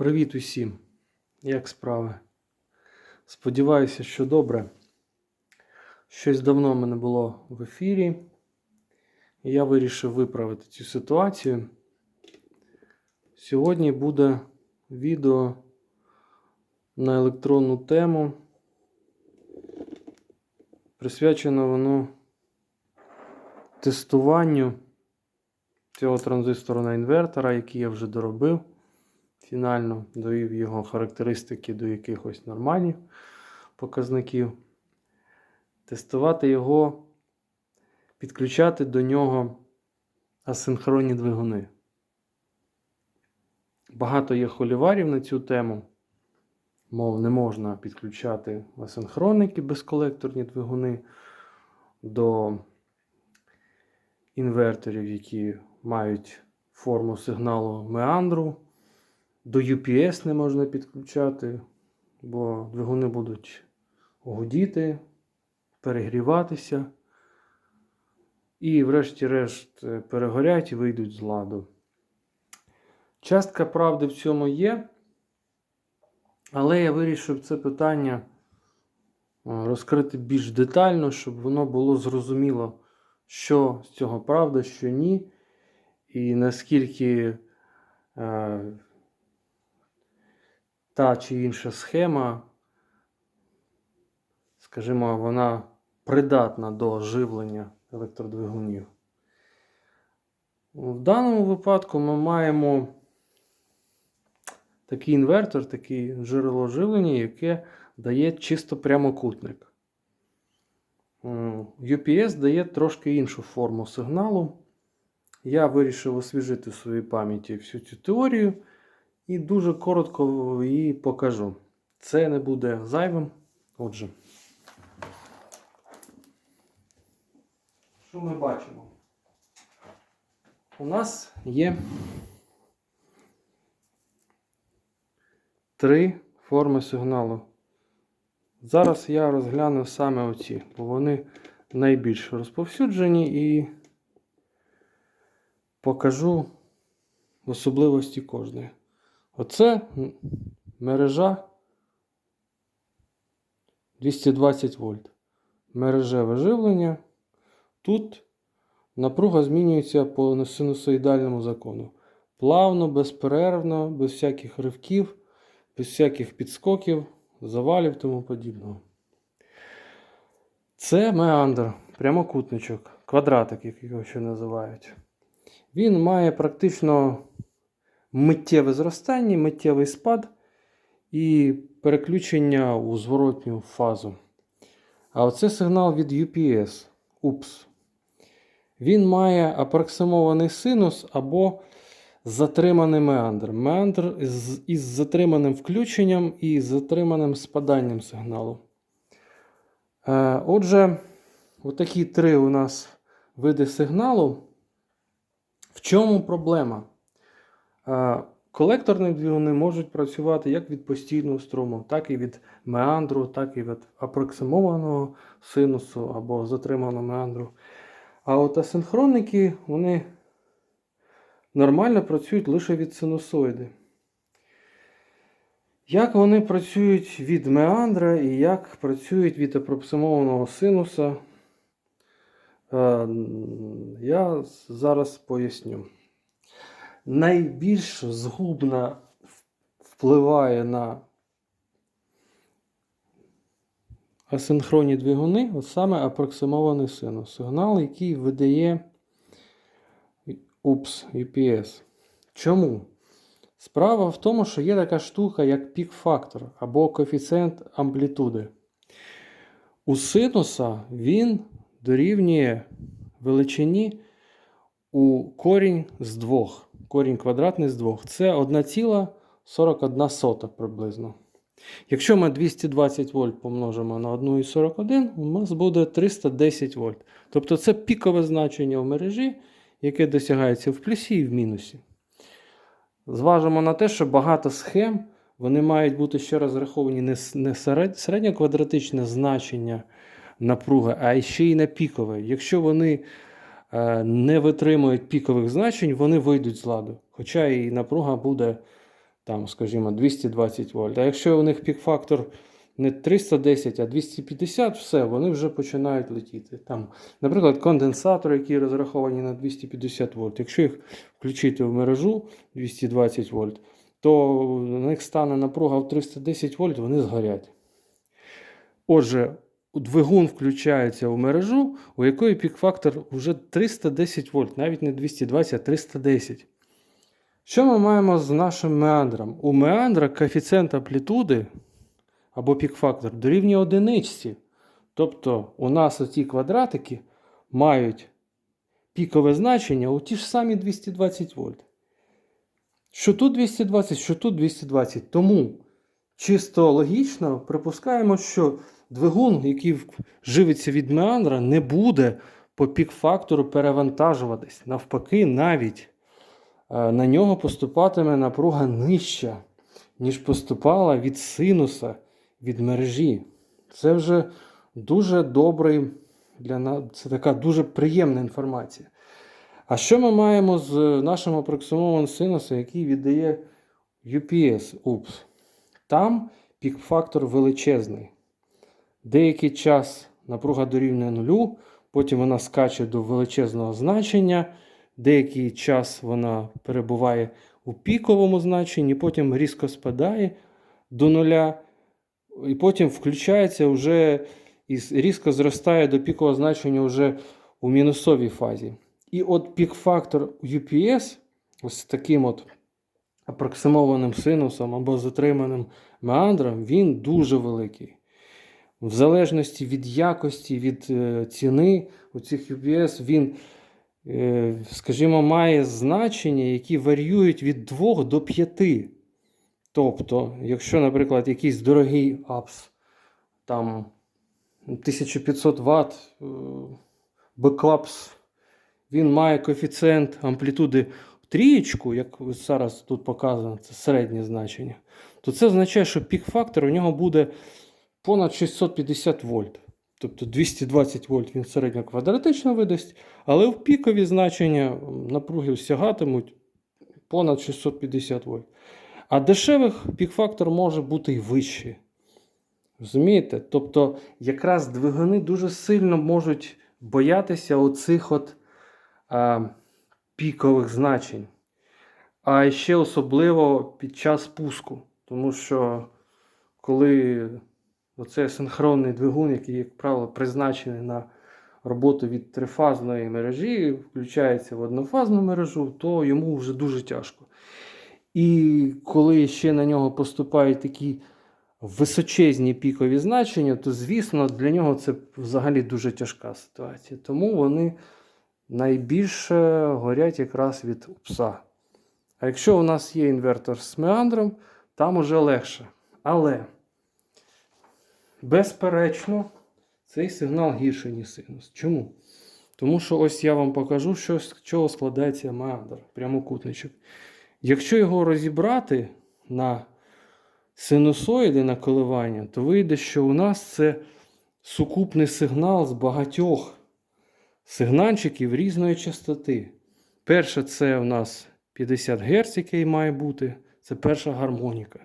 Привіт усім! Як справи? Сподіваюся, що добре. Щось давно мене було в ефірі, і я вирішив виправити цю ситуацію. Сьогодні буде відео на електронну тему. Присвячено воно тестуванню цього транзистора на інвертора, який я вже доробив. Фінально довів його характеристики до якихось нормальних показників. Тестувати його, підключати до нього асинхронні двигуни. Багато є холіварів на цю тему. Мов, не можна підключати асинхронники безколекторні двигуни до інверторів, які мають форму сигналу меандру. До UPS не можна підключати, бо двигуни будуть гудіти, перегріватися. І, врешті-решт, перегорять і вийдуть з ладу. Частка правди в цьому є, але я вирішив це питання розкрити більш детально, щоб воно було зрозуміло, що з цього правда, що ні, і наскільки е, та чи інша схема, скажімо, вона придатна до живлення електродвигунів. В даному випадку ми маємо такий інвертор, таке джерело живлення, яке дає чисто прямокутник. UPS дає трошки іншу форму сигналу. Я вирішив освіжити в своїй пам'яті всю цю теорію і дуже коротко її покажу. Це не буде зайвим. Отже, що ми бачимо? У нас є три форми сигналу. Зараз я розгляну саме оці, бо вони найбільш розповсюджені і покажу особливості кожної. Оце мережа 220 вольт. Мережеве живлення. Тут напруга змінюється по синусоїдальному закону. Плавно, безперервно, без всяких ривків, без всяких підскоків, завалів тому подібного. Це меандр, прямокутничок, квадратик, як його ще називають. Він має практично миттєве зростання, миттєвий спад і переключення у зворотню фазу. А оце сигнал від UPS. UPS. Він має апроксимований синус або затриманий меандр. Меандр із затриманим включенням і затриманим спаданням сигналу. Е, отже, отакі три у нас види сигналу. В чому проблема? Колекторні двигуни можуть працювати як від постійного струму, так і від меандру, так і від апроксимованого синусу або затриманого меандру. А от асинхронники вони нормально працюють лише від синусоїди. Як вони працюють від меандра і як працюють від апроксимованого синуса, я зараз поясню найбільш згубно впливає на асинхронні двигуни, от саме апроксимований синус. Сигнал, який видає UPS, UPS. Чому? Справа в тому, що є така штука, як пік-фактор або коефіцієнт амплітуди. У синуса він дорівнює величині у корінь з двох корінь квадратний з 2. Це 1,41 приблизно. Якщо ми 220 вольт помножимо на 1,41, у нас буде 310 вольт. Тобто це пікове значення в мережі, яке досягається в плюсі і в мінусі. Зважимо на те, що багато схем вони мають бути ще розраховані не середньоквадратичне значення напруги, а ще й на пікове. Якщо вони не витримують пікових значень, вони вийдуть з ладу. Хоча і напруга буде там, скажімо, 220 вольт. А якщо у них пік-фактор не 310, а 250, все, вони вже починають летіти. Там, наприклад, конденсатори, які розраховані на 250 вольт. Якщо їх включити в мережу 220 вольт, то на них стане напруга в 310 вольт, вони згорять. Отже, двигун включається в мережу, у якої пік-фактор вже 310 вольт, навіть не 220, а 310. Що ми маємо з нашим меандром? У меандра коефіцієнт амплітуди або пік-фактор дорівнює одиничці. Тобто у нас оці квадратики мають пікове значення у ті ж самі 220 вольт. Що тут 220, що тут 220. Тому чисто логічно припускаємо, що двигун, який живиться від меандра, не буде по пік-фактору перевантажуватись. Навпаки, навіть е, на нього поступатиме напруга нижча, ніж поступала від синуса, від мережі. Це вже дуже добрий для нас, це така дуже приємна інформація. А що ми маємо з нашим апроксимованим синусом, який віддає UPS? Упс. Там пік-фактор величезний. Деякий час напруга дорівнює нулю, потім вона скаче до величезного значення, деякий час вона перебуває у піковому значенні, потім різко спадає до нуля, і потім включається вже і різко зростає до пікового значення вже у мінусовій фазі. І от пік-фактор UPS, ось таким от апроксимованим синусом або затриманим меандром, він дуже великий. В залежності від якості, від е, ціни у цих UPS, він, е, скажімо, має значення, які варіюють від 2 до 5. Тобто, якщо, наприклад, якийсь дорогий апс, там 1500 Вт, е, беклапс, він має коефіцієнт амплітуди в трієчку, як зараз тут показано, це середнє значення, то це означає, що пік-фактор у нього буде понад 650 вольт. Тобто 220 вольт він середньоквадратично видасть, але в пікові значення напруги сягатимуть понад 650 вольт. А дешевих пік-фактор може бути і вищий. Розумієте? Тобто, якраз двигуни дуже сильно можуть боятися оцих от а, пікових значень. А ще особливо під час пуску. Тому що коли оцей синхронний двигун, який, як правило, призначений на роботу від трифазної мережі, включається в однофазну мережу, то йому вже дуже тяжко. І коли ще на нього поступають такі височезні пікові значення, то, звісно, для нього це взагалі дуже тяжка ситуація. Тому вони найбільше горять якраз від пса. А якщо у нас є інвертор з меандром, там уже легше. Але, безперечно, цей сигнал гірший, ніж синус. Чому? Тому що ось я вам покажу, що, з чого складається меандр, прямокутничок. Якщо його розібрати на синусоїди на коливання, то вийде, що у нас це сукупний сигнал з багатьох сигнальчиків різної частоти. Перше, це у нас 50 Гц, який має бути, це перша гармоніка.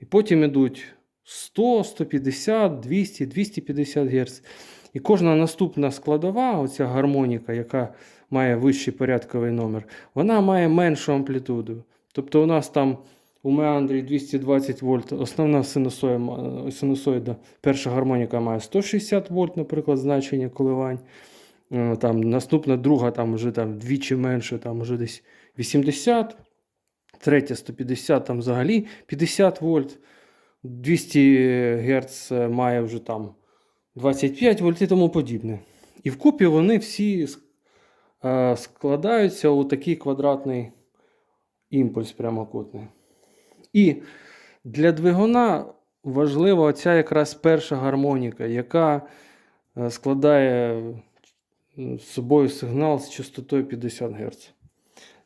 І потім йдуть 100, 150, 200, 250 Гц. І кожна наступна складова, оця гармоніка, яка має вищий порядковий номер, вона має меншу амплітуду. Тобто у нас там у меандрі 220 вольт, основна синусоїда, перша гармоніка має 160 вольт, наприклад, значення коливань. Е, Там, наступна друга там вже там, вдвічі менше, там вже десь 80, третя 150, там взагалі 50 вольт, 200 Гц має вже там 25 вольт і тому подібне. І вкупі вони всі е, складаються у такий квадратний імпульс прямокутний. І для двигуна важлива ця якраз перша гармоніка, яка е, складає з собою сигнал з частотою 50 Гц.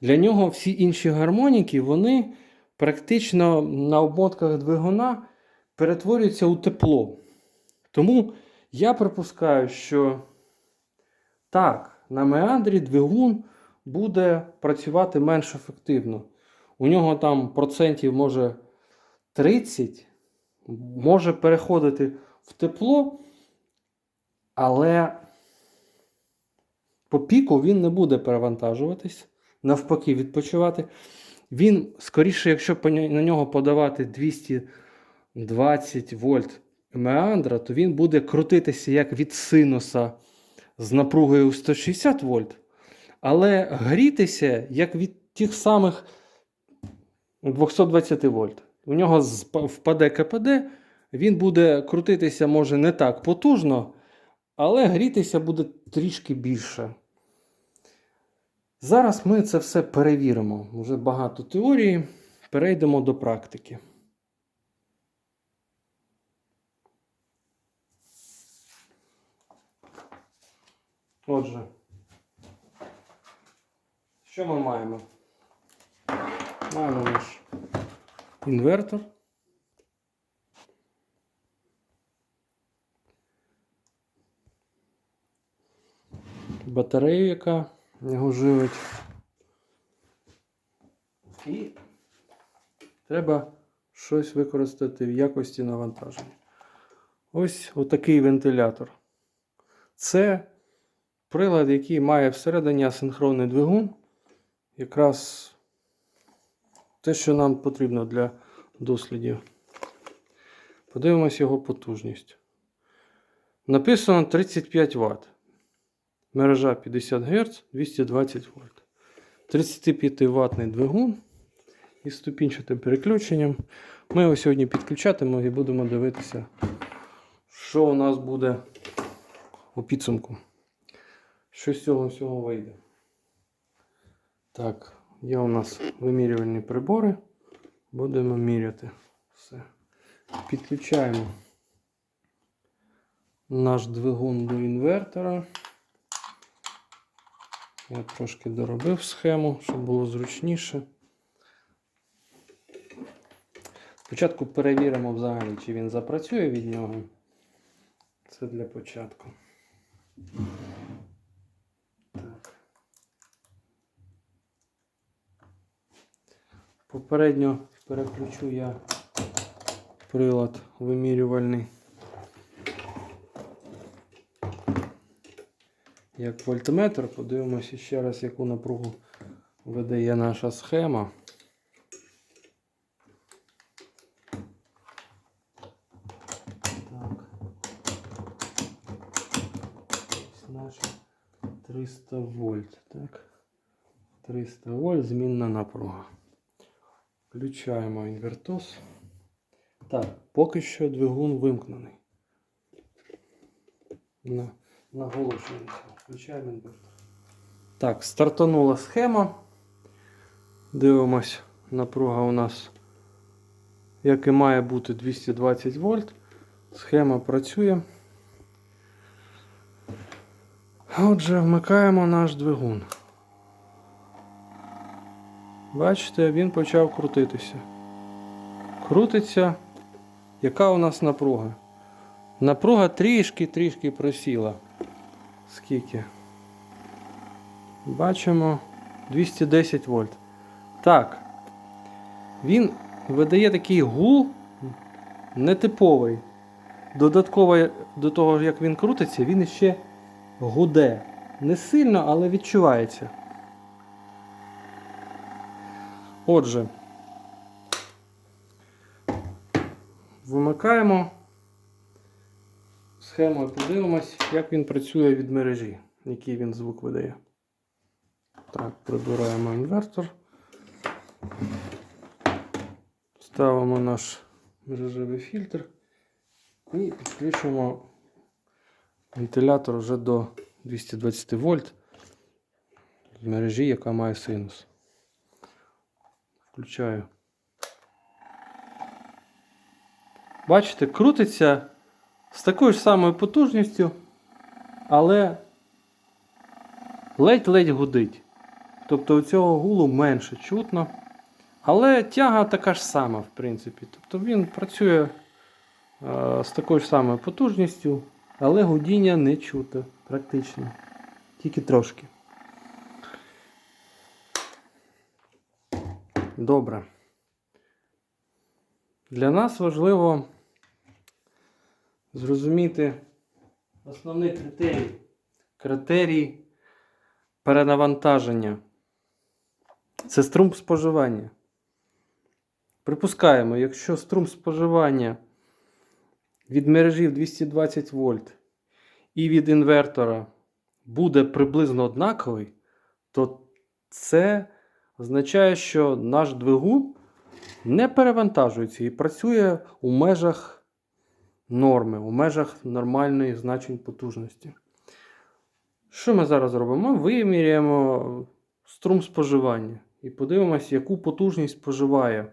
Для нього всі інші гармоніки, вони практично на обмотках двигуна перетворюються у тепло. Тому я припускаю, що так, на меандрі двигун буде працювати менш ефективно. у нього там процентів може 30, може переходити в тепло, але по піку він не буде перевантажуватись, навпаки, відпочивати. Він, скоріше, якщо на нього подавати 220 вольт меандра, то він буде крутитися як від синуса з напругою 160 вольт, але грітися як від тих самих 220 вольт. У нього впаде КПД, він буде крутитися може не так потужно, але грітися буде трішки більше. Зараз ми це все перевіримо. Вже багато теорії. Перейдемо до практики. Отже, що ми маємо? Маємо наш інвертор. Батарею, яка його живить. І треба щось використати в якості навантаження. Ось отакий вентилятор. Це прилад, який має всередині асинхронний двигун. Якраз те, що нам потрібно для дослідів. Подивимось його потужність. Написано 35 Вт. Мережа 50 Гц, 220 вольт. 35 ватний двигун із ступінчатим переключенням. Ми його сьогодні підключатимемо і будемо дивитися, що у нас буде у підсумку. Що з цього всього вийде. Так, є у нас вимірювальні прибори. Будемо міряти все. Підключаємо наш двигун до інвертора. Я трошки доробив схему, щоб було зручніше. Спочатку перевіримо взагалі, чи він запрацює від нього. Це для початку. Так. Попередньо переключу я прилад вимірювальний. Як вольтметр. Подивимося ще раз, яку напругу видає наша схема. Так. Ось наші 300 вольт. Так. 300 вольт, змінна напруга. Включаємо інвертос. Так, поки що двигун вимкнений. На наголошуємо. Включаємо інвертор. Так, стартанула схема. Дивимось, напруга у нас, як і має бути 220 вольт. Схема працює. Отже, вмикаємо наш двигун. Бачите, він почав крутитися. Крутиться. Яка у нас напруга? Напруга трішки-трішки просіла. Скільки? Бачимо 210 вольт. Так. Він видає такий гул нетиповий. Додатково до того, як він крутиться, він ще гуде. Не сильно, але відчувається. Отже, вимикаємо схему і подивимось, як він працює від мережі, який він звук видає. Так, прибираємо інвертор. Ставимо наш мережевий фільтр і підключимо вентилятор вже до 220 вольт в мережі, яка має синус. Включаю. Бачите, крутиться з такою ж самою потужністю, але ледь-ледь гудить. Тобто у цього гулу менше чутно. Але тяга така ж сама, в принципі. Тобто він працює е, з такою ж самою потужністю, але гудіння не чути практично. Тільки трошки. Добре. Для нас важливо зрозуміти основний критерій. Критерій перенавантаження. Це струм споживання. Припускаємо, якщо струм споживання від мережі 220 вольт і від інвертора буде приблизно однаковий, то це означає, що наш двигун не перевантажується і працює у межах норми, у межах нормальної значень потужності. Що ми зараз робимо? Ми виміряємо струм споживання і подивимося, яку потужність споживає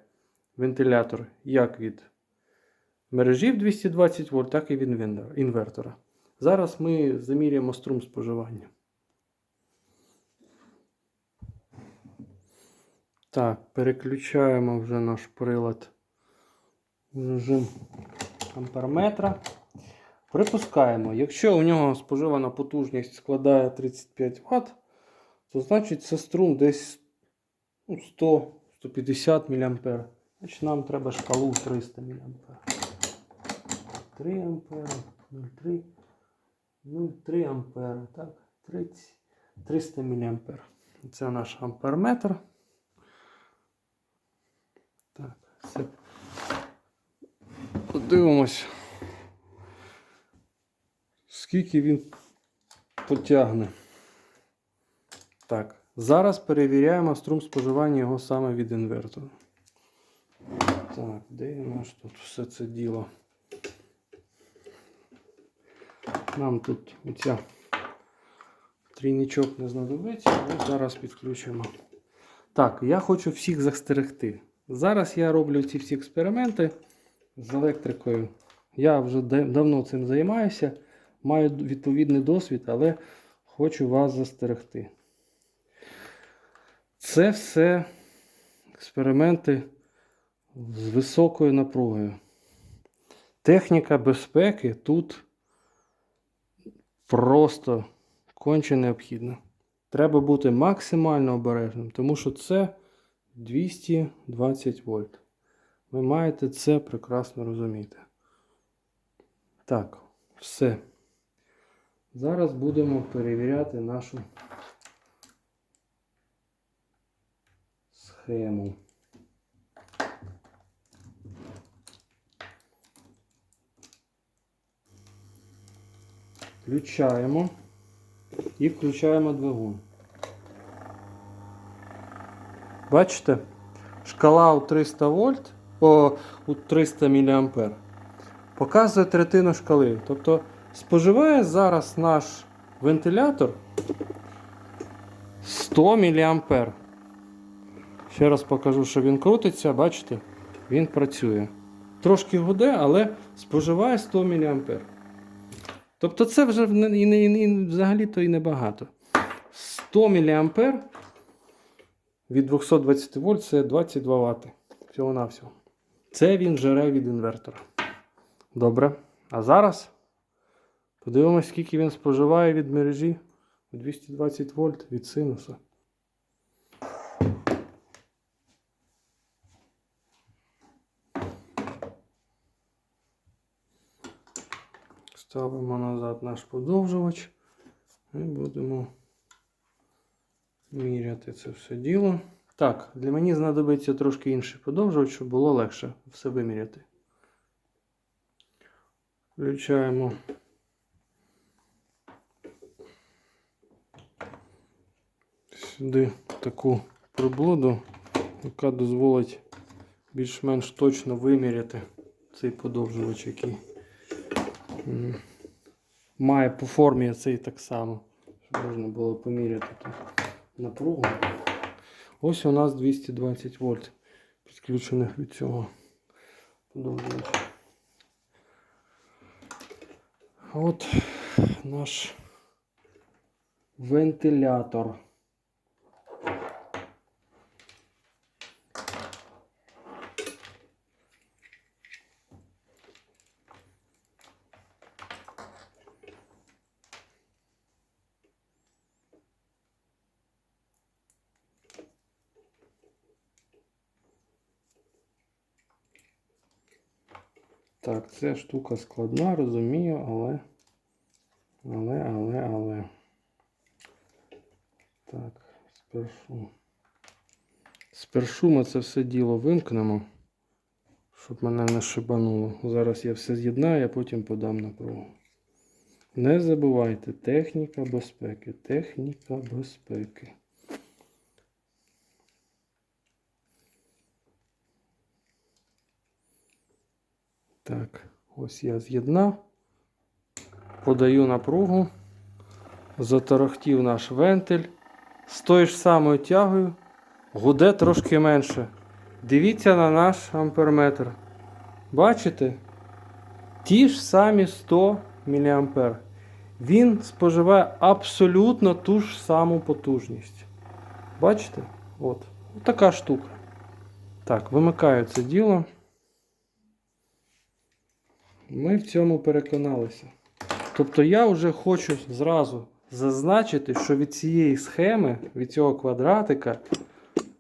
вентилятор як від мережі в 220 вольт, так і від інвертора. Зараз ми заміряємо струм споживання. Так, переключаємо вже наш прилад в режим амперметра. Припускаємо, якщо у нього споживана потужність складає 35 Вт, то значить це струм десь ну, 100-150 мА. Значить нам треба шкалу 300 мА. 3 ампера, 0,3, 0,3 ампера, так, 30, 300 мА. Це наш амперметр. Так, все. Подивимось, скільки він потягне. Так, зараз перевіряємо струм споживання його саме від інвертора. Так, де наш тут все це діло? Нам тут оця трійничок не знадобиться, але зараз підключимо. Так, я хочу всіх застерегти. Зараз я роблю ці всі експерименти з електрикою. Я вже давно цим займаюся, маю відповідний досвід, але хочу вас застерегти. Це все експерименти з високою напругою. Техніка безпеки тут просто конче необхідна. Треба бути максимально обережним, тому що це 220 вольт. Ви маєте це прекрасно розуміти. Так, все. Зараз будемо перевіряти нашу схему. Включаємо і включаємо двигун. Бачите? Шкала у 300 вольт, о, у 300 мА показує третину шкали. Тобто споживає зараз наш вентилятор 100 мА. Ще раз покажу, що він крутиться, бачите, він працює. Трошки гуде, але споживає 100 мА. Тобто це вже і, не- і, взагалі-то і небагато. 100 мА від 220 вольт це 22 Вт. Всього-навсього. Це він жере від інвертора. Добре. А зараз подивимось, скільки він споживає від мережі 220 вольт від синуса. Ставимо назад наш подовжувач і будемо міряти це все діло. Так, для мені знадобиться трошки інший подовжувач, щоб було легше все виміряти. Включаємо. Сюди таку приблуду, яка дозволить більш-менш точно виміряти цей подовжувач, який має по формі цей так само, щоб можна було поміряти напругу. Ось у нас 220 вольт підключених від цього подовжувача. От наш вентилятор. Ця штука складна, розумію, але. Але, але, але. Так, спершу. Спершу ми це все діло вимкнемо, щоб мене не шибануло. Зараз я все з'єднаю, а потім подам напругу. Не забувайте, техніка безпеки. Техніка безпеки. Так, ось я з'єднав. Подаю напругу. Затарахтів наш вентиль. З тою ж самою тягою гуде трошки менше. Дивіться на наш амперметр. Бачите? Ті ж самі 100 мА. Він споживає абсолютно ту ж саму потужність. Бачите? От. Така штука. Так, вимикаю це діло. Ми в цьому переконалися. Тобто я вже хочу зразу зазначити, що від цієї схеми, від цього квадратика,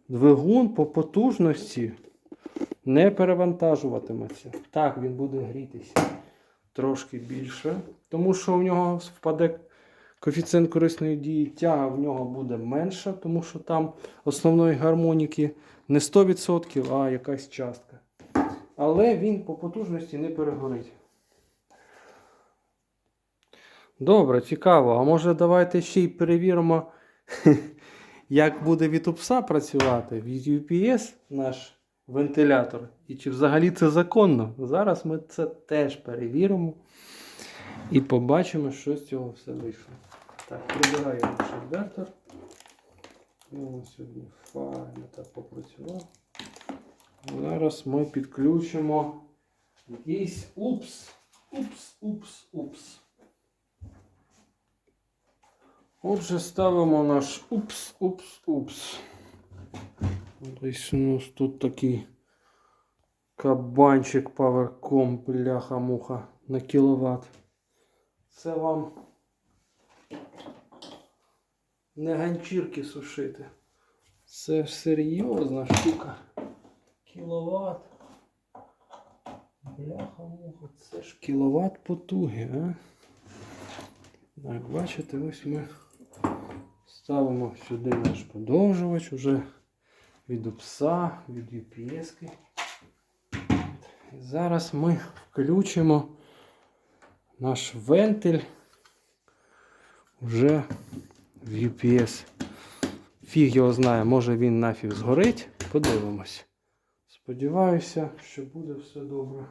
двигун по потужності не перевантажуватиметься. Так, він буде грітися трошки більше, тому що у нього впаде коефіцієнт корисної дії, тяга в нього буде менша, тому що там основної гармоніки не 100%, а якась частка. Але він по потужності не перегорить. Добре, цікаво. А може давайте ще й перевіримо, як буде від УПСа працювати від UPS наш вентилятор. І чи взагалі це законно? Зараз ми це теж перевіримо і побачимо, що з цього все вийшло. Так, прибираємо наш інвертор. Ну, сьогодні файно так попрацював. Зараз ми підключимо якийсь упс. Упс, упс, упс. Отже, ставимо наш упс, упс, упс. Десь у нас тут такий кабанчик PowerCom, бляха-муха на кіловат. Це вам не ганчірки сушити. Це серйозна штука. Кіловат. Бляха-муха, це ж кіловат потуги, а? Так, бачите, ось ми ставимо сюди наш подовжувач уже від упса, від UPS. І зараз ми включимо наш вентиль вже в UPS. Фіг його знає, може він нафіг згорить. Подивимось. Сподіваюся, що буде все добре.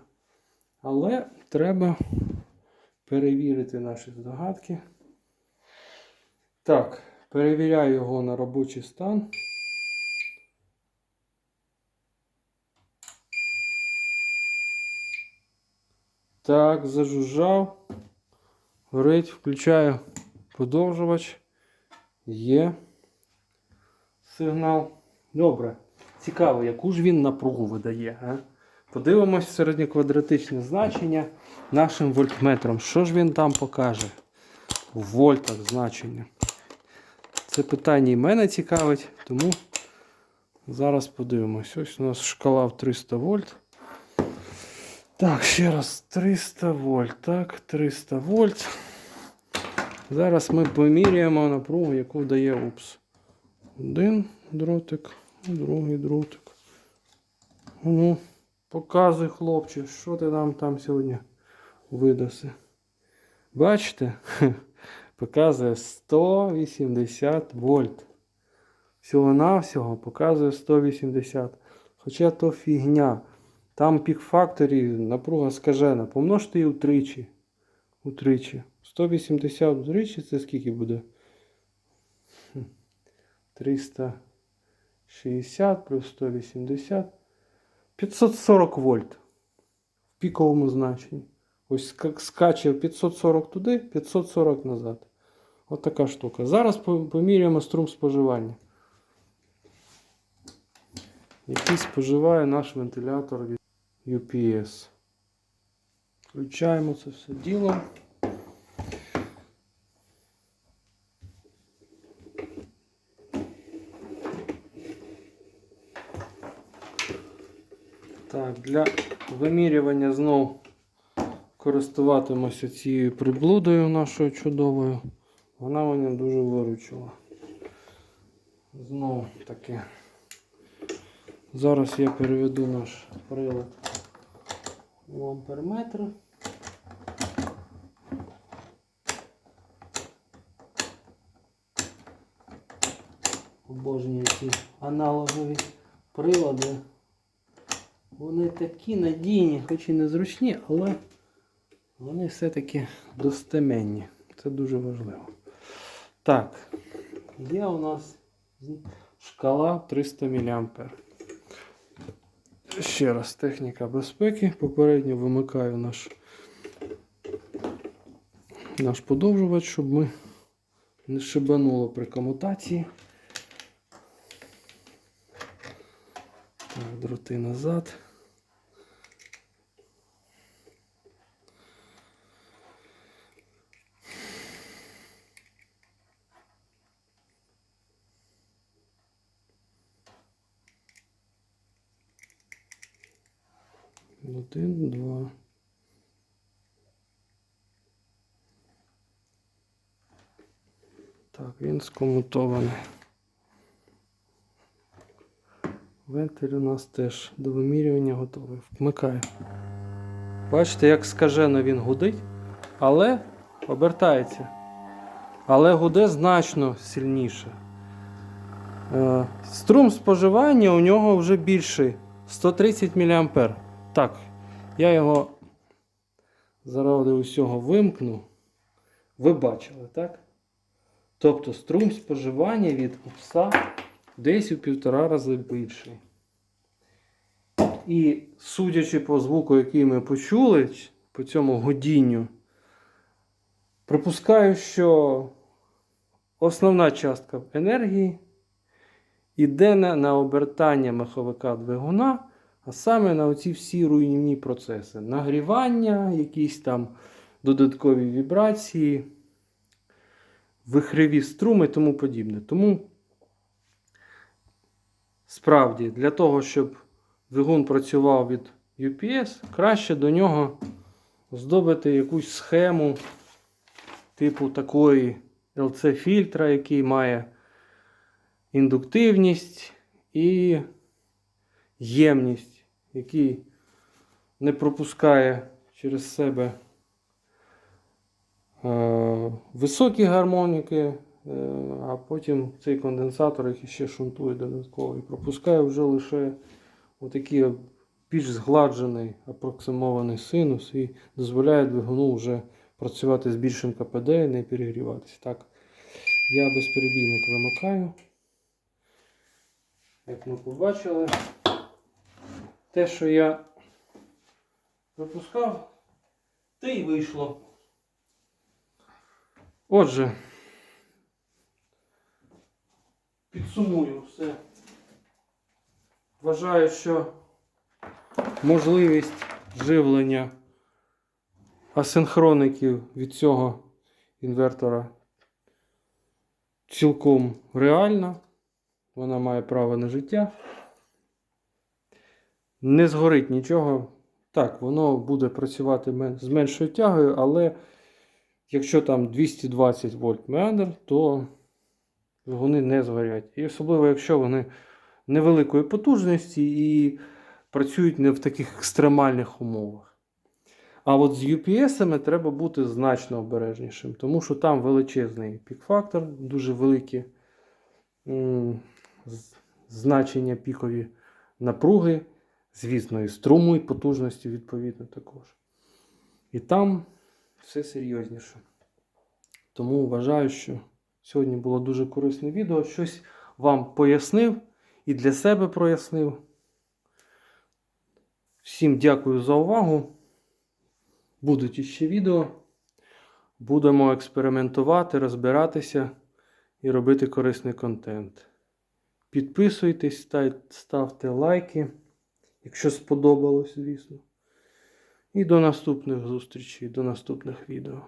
Але треба перевірити наші здогадки. Так, перевіряю його на робочий стан. Так, зажужжав. Горить, включаю подовжувач. Є сигнал. Добре. Цікаво, яку ж він напругу видає. А? Подивимось середньоквадратичне значення нашим вольтметром. Що ж він там покаже? У вольтах значення. Це питання і мене цікавить, тому зараз подивимось. Ось у нас шкала в 300 вольт. Так, ще раз 300 вольт. Так, 300 вольт. Зараз ми поміряємо напругу, яку дає УПС. Один дротик, другий дротик. Ну, показуй, хлопче, що ти нам там сьогодні видаси. Бачите? Показує 180 вольт. Всього-навсього показує 180. Хоча то фігня. Там пік факторі напруга скажена. Помножте її утричі. Утричі. 180 утричі це скільки буде? 300. 60 плюс 180. 540 вольт в піковому значенні. Ось скаче 540 туди, 540 назад. Ось така штука. Зараз поміряємо струм споживання. Який споживає наш вентилятор від UPS. Включаємо це все діло. Так, для вимірювання знов користуватимуся цією приблудою нашою чудовою. Вона мене дуже виручила. Знову таки. Зараз я переведу наш прилад у амперметр. Обожнюю ці аналогові прилади. Такі надійні, хоч і незручні, але вони все-таки достеменні. Це дуже важливо. Так, є у нас шкала 300 мА. Ще раз техніка безпеки. Попередньо вимикаю наш, наш подовжувач, щоб ми не шибануло при комутації. Так, дроти назад. Один, два. Так, він скомутований. Вентиль у нас теж до вимірювання готовий. Вмикаю. Бачите, як скажено він гудить, але обертається. Але гуде значно сильніше. Е, Струм споживання у нього вже більший 130 мА. Так, я його заради усього вимкну. Ви бачили, так? Тобто струм споживання від пса десь у півтора рази більший. І судячи по звуку, який ми почули, по цьому годінню, припускаю, що основна частка енергії йде на обертання маховика двигуна, а саме на оці всі руйнівні процеси. Нагрівання, якісь там додаткові вібрації, вихреві струми і тому подібне. Тому Справді, для того, щоб двигун працював від UPS, краще до нього здобити якусь схему типу такої LC-фільтра, який має індуктивність і ємність, який не пропускає через себе е, високі гармоніки, е, а потім цей конденсатор їх ще шунтує додатково і пропускає вже лише отакий більш згладжений апроксимований синус і дозволяє двигуну вже працювати з більшим КПД і не перегріватися. Так, я безперебійник вимикаю. Як ми побачили, те, що я випускав, те й вийшло. Отже, підсумую все. Вважаю, що можливість живлення асинхроників від цього інвертора цілком реальна. Вона має право на життя. Не згорить нічого. Так, воно буде працювати з меншою тягою, але якщо там 220 вольт меандр, то вони не згорять. І особливо, якщо вони невеликої потужності і працюють не в таких екстремальних умовах. А от з UPS треба бути значно обережнішим, тому що там величезний пік-фактор, дуже великі значення пікові напруги, звісно, і струму, і потужності відповідно також. І там все серйозніше. Тому вважаю, що сьогодні було дуже корисне відео. Щось вам пояснив і для себе прояснив. Всім дякую за увагу. Будуть іще відео. Будемо експериментувати, розбиратися і робити корисний контент. Підписуйтесь, ста- ставте лайки, якщо сподобалось, звісно. І до наступних зустрічей, до наступних відео.